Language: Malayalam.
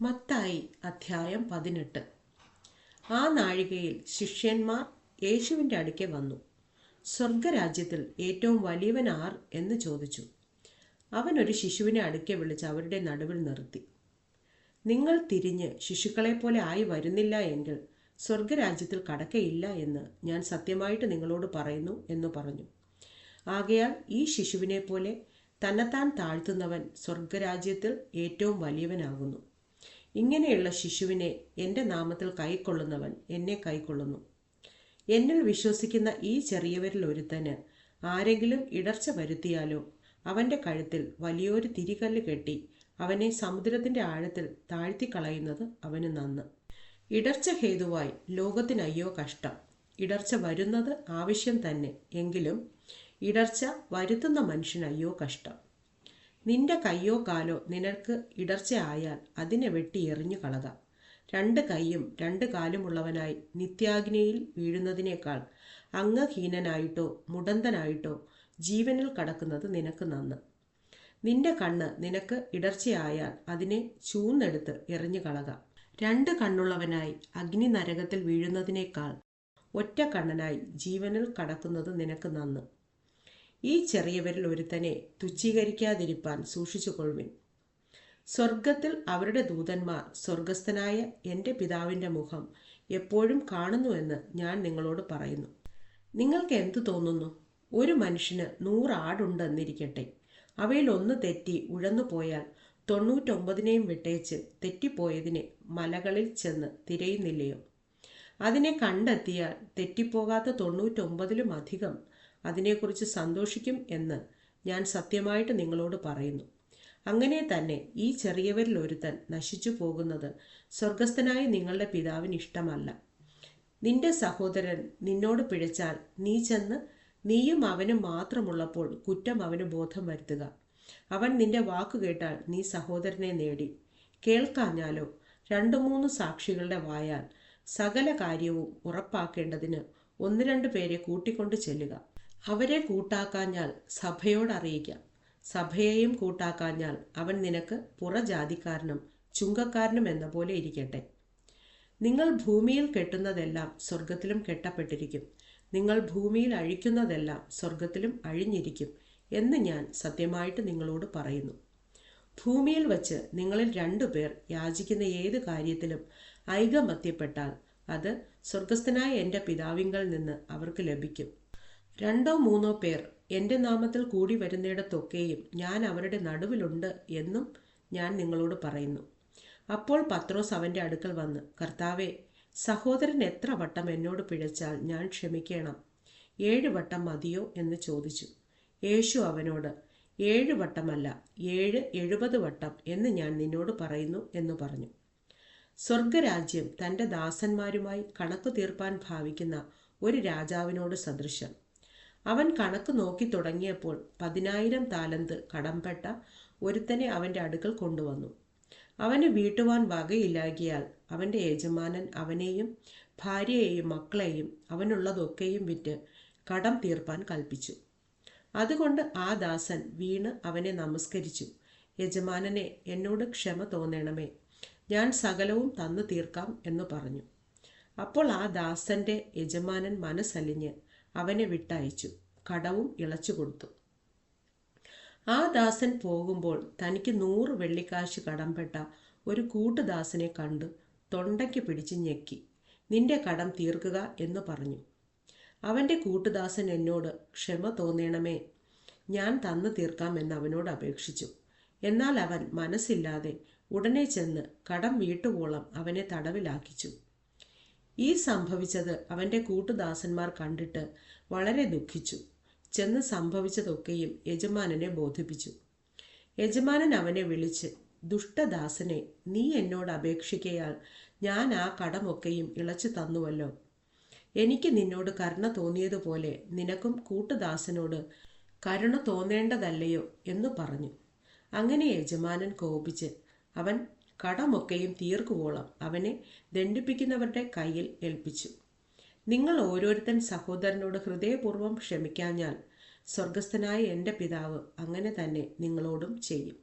മത്തായി അധ്യായം പതിനെട്ട്. ആ നാഴികയിൽ ശിഷ്യന്മാർ യേശുവിന്റെ അടുക്കെ വന്നു. സ്വർഗരാജ്യത്തിൽ ഏറ്റവും വലിയവൻ ആർ എന്ന് ചോദിച്ചു. അവൻ ഒരു ശിശുവിനെ അടുക്കെ വിളിച്ച് അവരുടെ നടുവിൽ നിർത്തി. നിങ്ങൾ തിരിഞ്ഞ് ശിശുക്കളെപ്പോലെ ആയി വരുന്നില്ല എങ്കിൽ സ്വർഗരാജ്യത്തിൽ കടക്കയില്ല എന്ന് ഞാൻ സത്യമായിട്ട് നിങ്ങളോട് പറയുന്നു എന്ന് പറഞ്ഞു. ആകയാൽ ഈ ശിശുവിനെ പോലെ തന്നെത്താൻ താഴ്ത്തുന്നവൻ സ്വർഗരാജ്യത്തിൽ ഏറ്റവും വലിയവനാകുന്നു. ഇങ്ങനെയുള്ള ശിശുവിനെ എന്റെ നാമത്തിൽ കൈക്കൊള്ളുന്നവൻ എന്നെ കൈക്കൊള്ളുന്നു. എന്നിൽ വിശ്വസിക്കുന്ന ഈ ചെറിയവരിൽ ഒരുത്തന് ആരെങ്കിലും ഇടർച്ച വരുത്തിയാലോ അവന്റെ കഴുത്തിൽ വലിയൊരു തിരികല്ല് കെട്ടി അവനെ സമുദ്രത്തിന്റെ ആഴത്തിൽ താഴ്ത്തിക്കളയുന്നത് അവന് നന്ന്. ഇടർച്ച ഹേതുവായി ലോകത്തിനയ്യോ കഷ്ടം. ഇടർച്ച വരുന്നത് ആവശ്യം തന്നെ. എങ്കിലും ഇടർച്ച വരുത്തുന്ന മനുഷ്യനയ്യോ കഷ്ടം. നിന്റെ കയ്യോ കാലോ നിനക്ക് ഇടർച്ച ആയാൽ അതിനെ വെട്ടി എറിഞ്ഞു കളക. രണ്ട് കൈയും രണ്ട് കാലുമുള്ളവനായി നിത്യാഗ്നിയിൽ വീഴുന്നതിനേക്കാൾ അംഗഹീനനായിട്ടോ മുടന്തനായിട്ടോ ജീവനിൽ കടക്കുന്നത് നിനക്ക് നന്ന്. നിന്റെ കണ്ണ് നിനക്ക് ഇടർച്ചയായാൽ അതിനെ ചൂന്നെടുത്ത് എറിഞ്ഞു കളക. രണ്ട് കണ്ണുള്ളവനായി അഗ്നി നരകത്തിൽ വീഴുന്നതിനേക്കാൾ ഒറ്റ കണ്ണനായി ജീവനിൽ കടക്കുന്നത് നിനക്ക് നന്ന്. ഈ ചെറിയവരിൽ ഒരുത്തനെ തുച്ഛീകരിക്കാതിരിപ്പാൻ സൂക്ഷിച്ചുകൊള്ളുവിൻ. സ്വർഗത്തിൽ അവരുടെ ദൂതന്മാർ സ്വർഗസ്ഥനായ എന്റെ പിതാവിന്റെ മുഖം എപ്പോഴും കാണുന്നുവെന്ന് ഞാൻ നിങ്ങളോട് പറയുന്നു. നിങ്ങൾക്ക് എന്തു തോന്നുന്നു? ഒരു മനുഷ്യന് നൂറ് ആടുണ്ടെന്നിരിക്കട്ടെ. അവയിൽ ഒന്ന് തെറ്റി ഉഴന്നു പോയാൽ തൊണ്ണൂറ്റൊമ്പതിനെയും വിട്ടേച്ച് തെറ്റിപ്പോയതിനെ മലകളിൽ ചെന്ന് തിരയുന്നില്ലയോ? അതിനെ കണ്ടെത്തിയാൽ തെറ്റിപ്പോകാത്ത തൊണ്ണൂറ്റൊമ്പതിലും അധികം അതിനെക്കുറിച്ച് സന്തോഷിക്കും എന്ന് ഞാൻ സത്യമായിട്ട് നിങ്ങളോട് പറയുന്നു. അങ്ങനെ തന്നെ ഈ ചെറിയവരിൽ ഒരുത്തൻ നശിച്ചു പോകുന്നത് സ്വർഗസ്ഥനായ നിങ്ങളുടെ പിതാവിന് ഇഷ്ടമല്ല. നിന്റെ സഹോദരൻ നിന്നോട് പിഴച്ചാൽ നീ ചെന്ന് നീയും അവനും മാത്രമുള്ളപ്പോൾ കുറ്റം അവന് ബോധം വരുത്തുക. അവൻ നിന്റെ വാക്ക് കേട്ടാൽ നീ സഹോദരനെ നേടി. കേൾക്കാഞ്ഞാലോ രണ്ടു മൂന്ന് സാക്ഷികളുടെ വായാൽ സകല കാര്യവും ഉറപ്പാക്കേണ്ടതിന് ഒന്ന് രണ്ട് പേരെ കൂട്ടിക്കൊണ്ട് ചെല്ലുക. അവരെ കൂട്ടാക്കാഞ്ഞാൽ സഭയോട് അറിയിക്കാം. സഭയെയും കൂട്ടാക്കാഞ്ഞാൽ അവൻ നിനക്ക് പുറജാതിക്കാരനും ചുങ്കക്കാരനും എന്ന പോലെ ഇരിക്കട്ടെ. നിങ്ങൾ ഭൂമിയിൽ കെട്ടുന്നതെല്ലാം സ്വർഗത്തിലും കെട്ടപ്പെട്ടിരിക്കും. നിങ്ങൾ ഭൂമിയിൽ അഴിക്കുന്നതെല്ലാം സ്വർഗത്തിലും അഴിഞ്ഞിരിക്കും എന്ന് ഞാൻ സത്യമായിട്ട് നിങ്ങളോട് പറയുന്നു. ഭൂമിയിൽ വച്ച് നിങ്ങളിൽ രണ്ടു പേർ യാചിക്കുന്ന ഏത് കാര്യത്തിലും ഐകമത്യപ്പെട്ടാൽ അത് സ്വർഗസ്ഥനായ എന്റെ പിതാവിങ്കൽ നിന്ന് അവർക്ക് ലഭിക്കും. രണ്ടോ മൂന്നോ പേർ എന്റെ നാമത്തിൽ കൂടി വരുന്നിടത്തൊക്കെയും ഞാൻ അവരുടെ നടുവിലുണ്ട് എന്നും ഞാൻ നിങ്ങളോട് പറയുന്നു. അപ്പോൾ പത്രോസ് അവന്റെ അടുക്കൽ വന്ന് കർത്താവെ സഹോദരൻ എത്ര വട്ടം എന്നോട് പിഴച്ചാൽ ഞാൻ ക്ഷമിക്കണം. ഏഴ് വട്ടം മതിയോ? എന്ന് ചോദിച്ചു. യേശു അവനോട് ഏഴ് വട്ടമല്ല ഏഴ് എഴുപത് വട്ടം എന്ന് ഞാൻ നിന്നോട് പറയുന്നു എന്ന് പറഞ്ഞു. സ്വർഗരാജ്യം തന്റെ ദാസന്മാരുമായി കണക്ക് തീർപ്പാൻ ഭാവിക്കുന്ന ഒരു രാജാവിനോട് സദൃശം അവൻ കണക്ക് നോക്കി തുടങ്ങിയപ്പോൾ പതിനായിരം താലന്ത് കടംപെട്ട ഒരുത്തനെ അവന്റെ അടുക്കൽ കൊണ്ടുവന്നു. അവന് വീട്ടുവാൻ വകയില്ലാകിയാൽ അവന്റെ യജമാനൻ അവനെയും ഭാര്യയെയും മക്കളെയും അവനുള്ളതൊക്കെയും വിറ്റ് കടം തീർപ്പാൻ കൽപ്പിച്ചു. അതുകൊണ്ട് ആ ദാസൻ വീണ് അവനെ നമസ്കരിച്ചു. യജമാനനെ എന്നോട് ക്ഷമ തോന്നണമേ ഞാൻ സകലവും തന്നു തീർക്കാം എന്ന് പറഞ്ഞു. അപ്പോൾ ആ ദാസന്റെ യജമാനൻ മനസ്സലിഞ്ഞ് അവനെ വിട്ടയച്ചു കടവും ഇളച്ചു കൊടുത്തു. ആ ദാസൻ പോകുമ്പോൾ തനിക്ക് നൂറ് വെള്ളിക്കാശ് കടംപെട്ട ഒരു കൂട്ടുദാസനെ കണ്ട് തൊണ്ടയ്ക്ക് പിടിച്ച് ഞെക്കി നിന്റെ കടം തീർക്കുക എന്ന് പറഞ്ഞു. അവന്റെ കൂട്ടുദാസൻ എന്നോട് ക്ഷമ തോന്നണമേ ഞാൻ തന്നു തീർക്കാം എന്ന് അവനോട് അപേക്ഷിച്ചു. എന്നാൽ അവൻ മനസ്സില്ലാതെ ഉടനെ ചെന്ന് കടം വീട്ടുവോളം അവനെ തടവിലാക്കിച്ചു. ഈ സംഭവിച്ചത് അവന്റെ കൂട്ടുദാസന്മാർ കണ്ടിട്ട് വളരെ ദുഃഖിച്ചു. ചെന്ന് സംഭവിച്ചതൊക്കെയും യജമാനനെ ബോധിപ്പിച്ചു. യജമാനൻ അവനെ വിളിച്ച് ദുഷ്ടദാസനെ നീ എന്നോട് അപേക്ഷിക്കയാൽ ഞാൻ ആ കടമൊക്കെയും ഇളച്ചു തന്നുവല്ലോ. എനിക്ക് നിന്നോട് കരുണ തോന്നിയതുപോലെ നിനക്കും കൂട്ടുദാസനോട് കരുണ തോന്നേണ്ടതല്ലയോ? എന്ന് പറഞ്ഞു. അങ്ങനെ യജമാനൻ കോപിച്ച് അവൻ കടമൊക്കെയും തീർക്കുവോളം അവനെ ദണ്ഡിപ്പിക്കുന്നവരുടെ കയ്യിൽ ഏൽപ്പിച്ചു. നിങ്ങൾ ഓരോരുത്തൻ സഹോദരനോട് ഹൃദയപൂർവം ക്ഷമിക്കാഞ്ഞാൽ സ്വർഗസ്ഥനായ എന്റെ പിതാവ് അങ്ങനെ തന്നെ നിങ്ങളോടും ചെയ്യും.